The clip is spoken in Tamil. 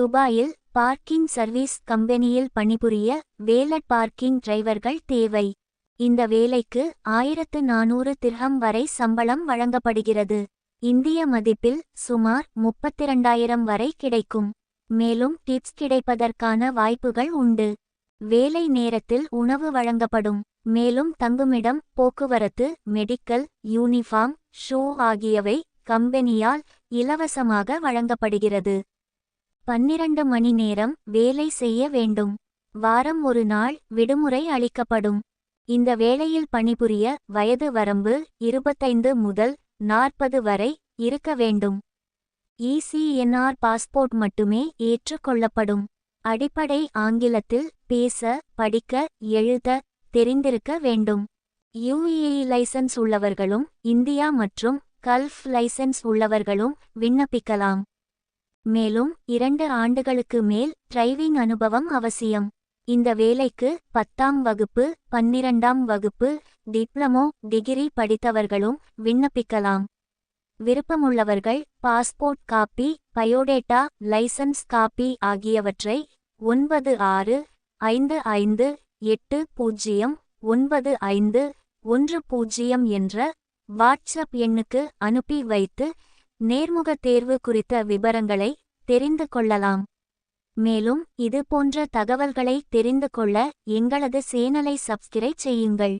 துபாயில் பார்க்கிங் சர்வீஸ் கம்பெனியில் பணிபுரிய வேலட் பார்க்கிங் டிரைவர்கள் தேவை. இந்த வேலைக்கு ஆயிரத்து நானூறு திர்ஹம் வரை சம்பளம் வழங்கப்படுகிறது. இந்திய மதிப்பில் சுமார் முப்பத்திரண்டாயிரம் வரை கிடைக்கும். மேலும் டிப்ஸ் கிடைப்பதற்கான வாய்ப்புகள் உண்டு. வேலை நேரத்தில் உணவு வழங்கப்படும். மேலும் தங்குமிடம் போக்குவரத்து மெடிக்கல் யூனிஃபார்ம் ஷூ ஆகியவை கம்பெனியால் இலவசமாக வழங்கப்படுகிறது. பன்னிரண்டு மணி நேரம் வேலை செய்ய வேண்டும். வாரம் ஒரு நாள் விடுமுறை அளிக்கப்படும். இந்த வேளையில் பணிபுரிய வயது வரம்பு இருபத்தைந்து முதல் நாற்பது வரை இருக்க வேண்டும். இசிஎன்ஆர் பாஸ்போர்ட் மட்டுமே ஏற்றுக்கொள்ளப்படும். அடிப்படை ஆங்கிலத்தில் பேச படிக்க எழுத தெரிந்திருக்க வேண்டும். யுஏஇ லைசன்ஸ் உள்ளவர்களும் இந்தியா மற்றும் கல்ஃப் லைசன்ஸ் உள்ளவர்களும் விண்ணப்பிக்கலாம். மேலும் இரண்டு ஆண்டுகளுக்கு மேல் டிரைவிங் அனுபவம் அவசியம். இந்த வேலைக்கு பத்தாம் வகுப்பு பன்னிரண்டாம் வகுப்பு டிப்ளமோ டிகிரி படித்தவர்களும் விண்ணப்பிக்கலாம். விருப்பமுள்ளவர்கள் passport copy biodata licence copy ஆகியவற்றை ஒன்பது ஆறு ஐந்து ஐந்து எட்டு பூஜ்ஜியம் ஒன்பது ஐந்து ஒன்று பூஜ்ஜியம் என்ற வாட்ஸ்அப் எண்ணுக்கு அனுப்பி வைத்து நேர்முக தேர்வு குறித்த விபரங்களை தெரிந்து கொள்ளலாம். மேலும் இது போன்ற தகவல்களை தெரிந்து கொள்ள எங்களது சேனலை சப்ஸ்கிரைப் செய்யுங்கள்.